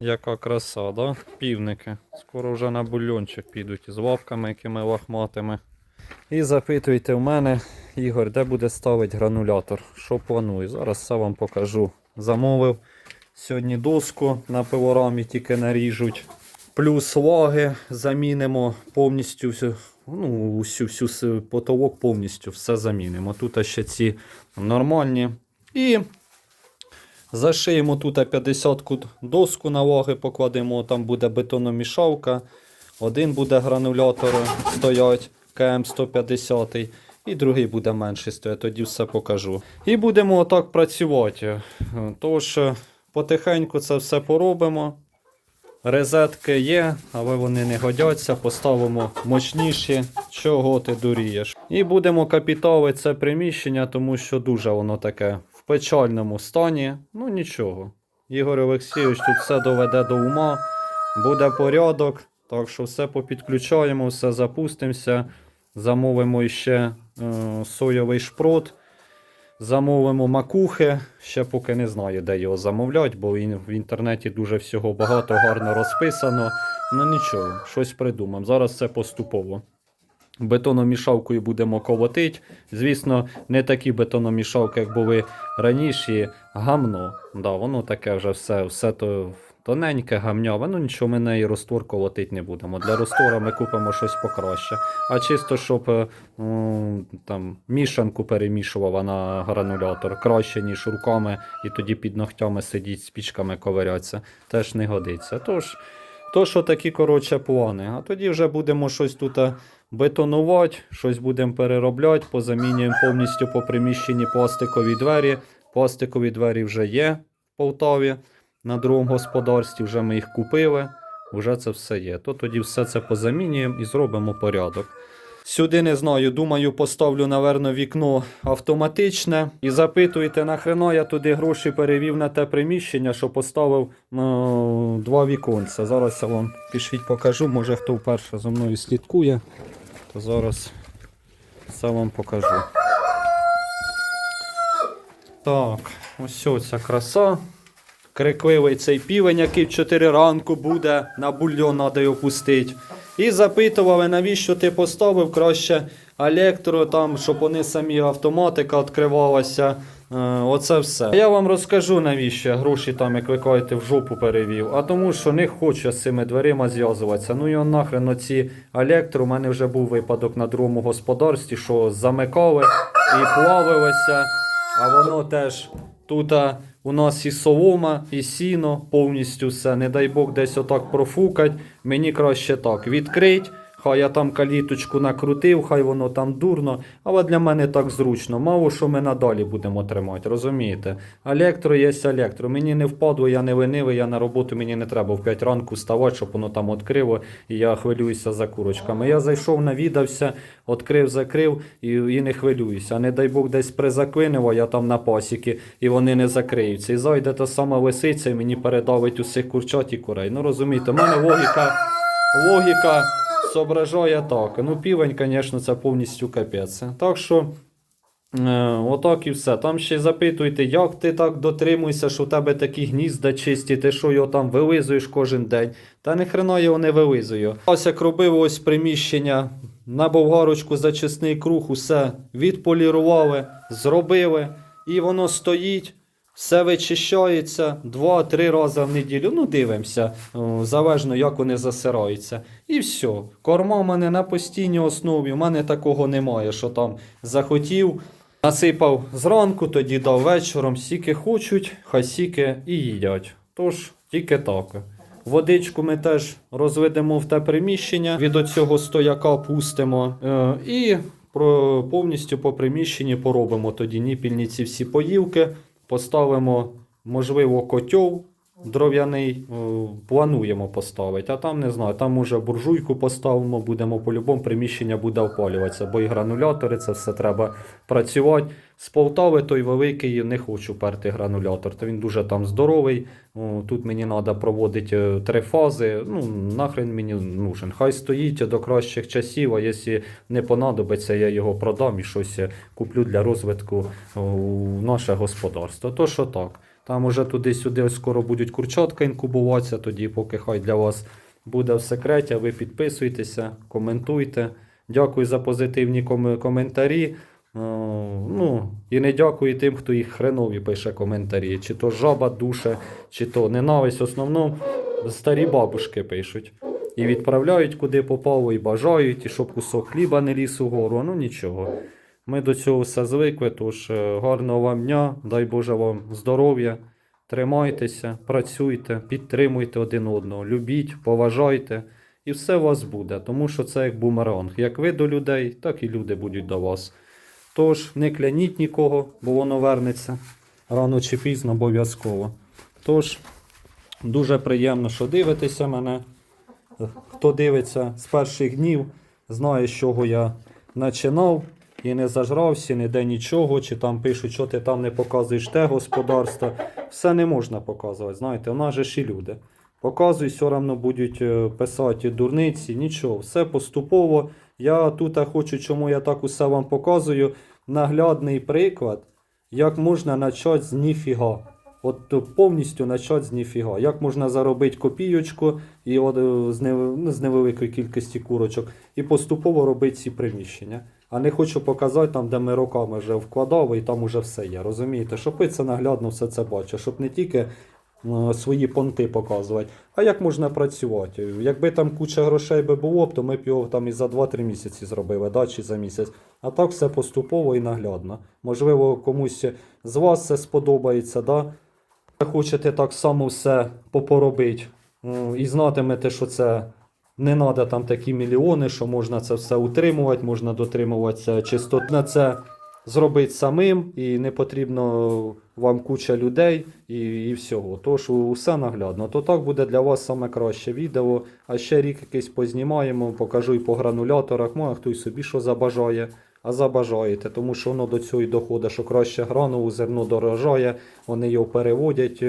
Яка краса, да? Півники. Скоро вже на бульончик підуть з лапками, якими лахматими. І запитуйте в мене, Ігор, де буде ставити гранулятор? Що планую? Зараз все вам покажу. Замовив сьогодні доску на пилорамі, тільки наріжуть. Плюс лаги замінимо повністю всю, ну, всю, всю потолок повністю все замінимо. Тут ще ці нормальні. І Зашиємо тут 50 доску на лаги покладемо, там буде бетономішалка. Один буде гранулятор стоять КМ150 і другий буде менший стояти, тоді все покажу. І будемо отак працювати. Тож потихеньку це все поробимо. Резетки є, але вони не годяться. Поставимо мощніші, чого ти дурієш. І будемо капіталити це приміщення, тому що дуже воно таке печальному стані. Ну нічого. Ігор Олексійович тут все доведе до ума, буде порядок. Так що все попідключаємо, все запустимося. Замовимо ще е, соєвий шпрот. Замовимо макухи. Ще поки не знаю, де його замовлять, бо він в інтернеті дуже всього багато гарно розписано. Ну нічого, щось придумаємо. Зараз це поступово. Бетономішалкою будемо колотити. Звісно, не такі бетономішалки, як були раніше. Гамно. Да, воно таке вже все, все то тоненьке, гамняве. Ну нічого, ми неї роствор колотити не будемо. Для роствора ми купимо щось покраще. А чисто, щоб е, там мішанку перемішувала на гранулятор краще, ніж руками, і тоді під ногтями сидіть, спічками ковиряться, теж не годиться. Тож, то, що такі коротше плани. А тоді вже будемо щось тут е, бетонувати, щось будемо переробляти, позамінюємо повністю по приміщенні пластикові двері. Пластикові двері вже є в Полтаві на другому господарстві, вже ми їх купили, вже це все є. То тоді все це позамінюємо і зробимо порядок. Сюди не знаю, думаю, поставлю, наверно, вікно автоматичне. І запитуйте, нахрена я туди гроші перевів на те приміщення, що поставив ну, два віконця. Зараз я вам пішліть покажу. Може хто вперше за мною слідкує, зараз все вам покажу. Так, ось ось ця краса. Крикливий цей півень, який в 4 ранку буде, на бульйон треба його пустити. І запитували, навіщо ти поставив краще електро, там, щоб вони самі автоматика відкривалася. Е, оце все. Я вам розкажу, навіщо гроші там, як ви кажете, в жопу перевів. А тому, що не хочу з цими дверима зв'язуватися. Ну і нахрен оці електро. У мене вже був випадок на другому господарстві, що замикали і плавилося. А воно теж тут у нас і солома, і сіно, повністю все. Не дай Бог десь отак профукать. Мені краще так відкрить. Хай я там каліточку накрутив, хай воно там дурно, але для мене так зручно. Мало що ми надалі будемо тримати, розумієте? Електро є електро. Мені не впадло, я не ленивий, я на роботу мені не треба в 5 ранку вставати, щоб воно там відкрило, і я хвилююся за курочками. Я зайшов, навідався, відкрив, закрив і, і не хвилююся. Не дай Бог десь призаклинило, я там на пасіки, і вони не закриються. І зайде та сама лисиця, і мені передавить усіх курчат і курей. Ну розумієте, в мене логіка, логіка соображає так. Ну, півень, звісно, це повністю капець. Так що. Е, отак і все. Там ще запитуйте, як ти так дотримуєшся, що в тебе такі гнізда чисті, ти що його там вилизуєш кожен день. Та ні хрена його не вилизую. Ось як робив ось приміщення на болгарочку зачисний круг, усе відполірували, зробили, і воно стоїть. Все вичищається два-три рази в неділю. Ну, дивимося, залежно як вони засираються. І все. Корма в мене на постійній основі. У мене такого немає, що там захотів, насипав зранку, тоді дав вечором. Сіки хочуть, хай сіки і їдять. Тож, тільки так. Водичку ми теж розведемо в те приміщення, від оцього стояка пустимо. Е, і повністю по приміщенні поробимо тоді ніпільні ці всі поївки. Поставимо, можливо, котел дров'яний. е, Плануємо поставити. А там не знаю, там може буржуйку поставимо, будемо по-любому приміщення буде опалюватися, бо і гранулятори, це все треба працювати. З Полтави той великий не хочу перти гранулятор, то він дуже там здоровий. Тут мені треба проводити е, три фази. Ну, нахрен мені нужен. Хай стоїть до кращих часів, а якщо не понадобиться, я його продам і щось куплю для розвитку наше господарство. То що так. Там уже туди-сюди скоро будуть курчатка інкубуватися, тоді поки хай для вас буде в секреті, ви підписуйтеся, коментуйте. Дякую за позитивні ком- коментарі. Е, Ну, і не дякую тим, хто їх хренові пише коментарі. Чи то жаба душе, чи то ненависть. В основному старі бабушки пишуть. І відправляють куди попало, і бажають, і щоб кусок хліба не ліз угору. Ну нічого. Ми до цього все звикли, тож е, гарного вам дня, дай Боже вам здоров'я. Тримайтеся, працюйте, підтримуйте один одного, любіть, поважайте, і все у вас буде, тому що це як бумеранг. Як ви до людей, так і люди будуть до вас. Тож не кляніть нікого, бо воно вернеться рано чи пізно обов'язково. Тож, дуже приємно, що дивитеся мене. Хто дивиться з перших днів, знає, з чого я починав і не зажрався, ніде нічого, чи там пишуть, що ти там не показуєш те господарство. Все не можна показувати. Знаєте, у нас же ж і люди. Показуй, все одно будуть е, писати дурниці, нічого, все поступово. Я тут хочу, чому я так усе вам показую. Наглядний приклад, як можна почати з ніфіга. От повністю почати з ніфіга. Як можна заробити копійочку і от, е, з невеликої кількості курочок і поступово робити ці приміщення. А не хочу показати там, де ми роками вже вкладали, і там уже все є. Розумієте? Щоб ви це наглядно все це бачили, щоб не тільки е, свої понти показувати, а як можна працювати. Якби там куча грошей би було то ми б його там і за 2-3 місяці зробили, да, чи за місяць. А так все поступово і наглядно. Можливо, комусь з вас це сподобається, да? Хочете так само все попоробити і знатимете, що це не треба там такі мільйони, що можна це все утримувати, можна дотримуватися чистот на це зробити самим, і не потрібно вам куча людей і, і всього. Тож усе наглядно. То так буде для вас саме краще відео. А ще рік якийсь познімаємо, покажу і по грануляторах, ну, а хто й собі що забажає. А забажаєте, тому що воно до цього й доходить, що краще гранову зерно дорожає, вони його переводять,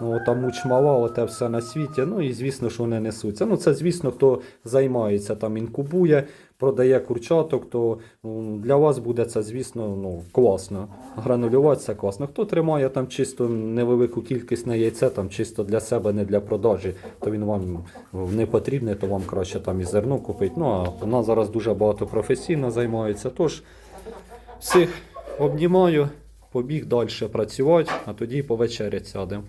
ну, там муч мала, оте все на світі. Ну і звісно, що вони несуться. Ну це звісно, хто займається там, інкубує, продає курчаток, то ну, для вас буде це, звісно, ну, класно. Гранулювати це класно. Хто тримає там чисто невелику кількість на яйце, там чисто для себе, не для продажі, то він вам не потрібний, то вам краще там і зерно купити. Ну а нас зараз дуже багато професійно займається. Тож всіх обнімаю, побіг далі працювати, а тоді повечерять сядемо.